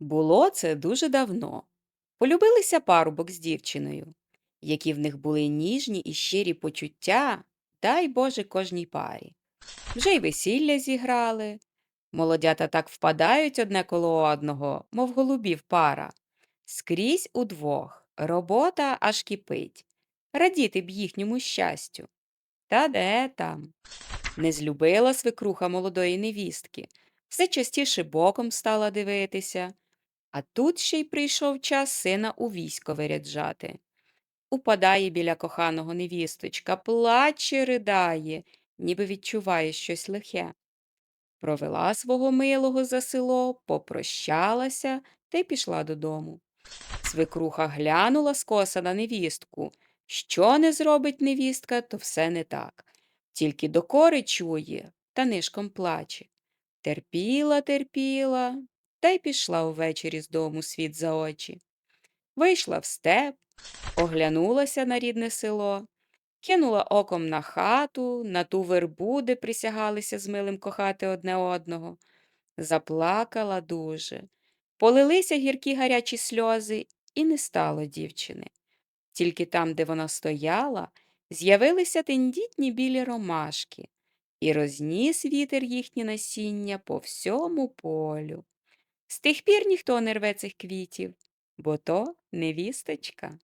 Було це дуже давно. Полюбилися парубок з дівчиною, які в них були ніжні і щирі почуття, дай Боже кожній парі. Вже й весілля зіграли. Молодята так впадають одне коло одного, мов голубів пара. Скрізь удвох, робота аж кипить. Радіти б їхньому щастю. Та де там? Не злюбила свекруха молодої невістки, все частіше боком стала дивитися. А тут ще й прийшов час сина у військо виряджати. Упадає біля коханого невісточка, плаче, ридає, ніби відчуває щось лихе. Провела свого милого за село, попрощалася та й пішла додому. Свекруха глянула скоса на невістку. Що не зробить невістка, то все не так. Тільки докори чує та нишком плаче. Терпіла, терпіла, та й пішла увечері з дому світ за очі. Вийшла в степ, оглянулася на рідне село, кинула оком на хату, на ту вербу, де присягалися з милим кохати одне одного. Заплакала дуже. Полилися гіркі гарячі сльози, і не стало дівчини. Тільки там, де вона стояла, з'явилися тендітні білі ромашки, і розніс вітер їхні насіння по всьому полю. З тих пір ніхто не рве цих квітів, бо то невісточка.